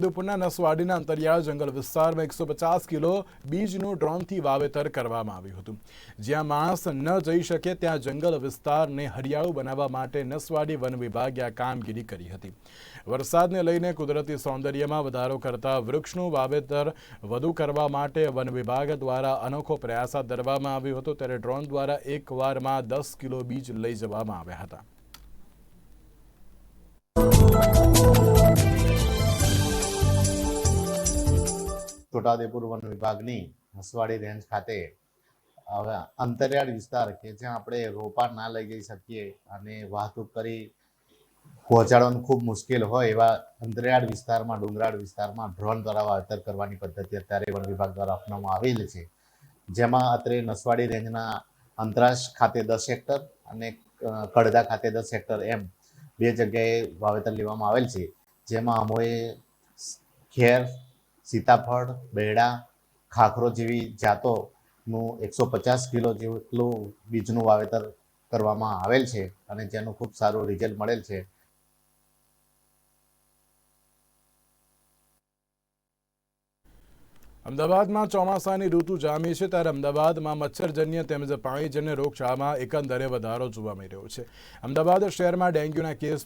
ઉદયપુરના નસવાડીના અંતરિયાળ જંગલ વિસ્તારમાં એકસો પચાસ કિલો બીજનું ડ્રોનથી વાવેતર કરવામાં આવ્યું હતું. જ્યાં માણસ ન જઈ શકે ત્યાં જંગલ વિસ્તારને હરિયાળું બનાવવા માટે નસવાડી વન વિભાગે આ કામગીરી કરી હતી. વરસાદને લઈને કુદરતી સૌંદર્યમાં વધારો કરતા વૃક્ષનું વાવેતર વધુ કરવા માટે વન વિભાગ દ્વારા અનોખો પ્રયાસ હાથ ધરવામાં આવ્યો હતો. ત્યારે ડ્રોન દ્વારા એક વારમાં દસ કિલો બીજ લઈ જવામાં આવ્યા હતા. છોટાઉદેપુર વન વિભાગની હસવાડી રેન્જ ખાતે અંતરિયાળ વિસ્તાર કે જ્યાં આપણે રોપા ના લઈ જઈ શકીએ અને વાહતુક કરી પહોંચાડવાનું ખૂબ મુશ્કેલ હોય એવા અંતરિયાળ વિસ્તારમાં, ડુંગરાળ વિસ્તારમાં ડ્રોન દ્વારા વાવેતર કરવાની પદ્ધતિ અત્યારે વન વિભાગ દ્વારા અપનાવવામાં આવેલ છે. જેમાં અત્રે નસવાડી રેન્જના અંતરાશ ખાતે દસ હેક્ટર અને કડધા ખાતે દસ હેક્ટર એમ બે જગ્યાએ વાવેતર લેવામાં આવેલ છે. જેમાં અમોએ ખેર સીતાફળ, બેડા, ખાખરો જેવી જાતોનું એકસો પચાસ કિલો જેટલું બીજનું વાવેતર કરવામાં આવેલ છે અને જેનું ખૂબ સારું રિઝલ્ટ મળેલ છે. અમદાવાદમાં ચોમાસાની ઋતુ જામી છે ત્યારે અમદાવાદમાં મચ્છરજન્ય તેમજ પાણીજન્ય રોગચાળામાં એકંદરે વધારો જોવા મળી રહ્યો છે. અમદાવાદ શહેરમાં ડેન્ગ્યુના કેસ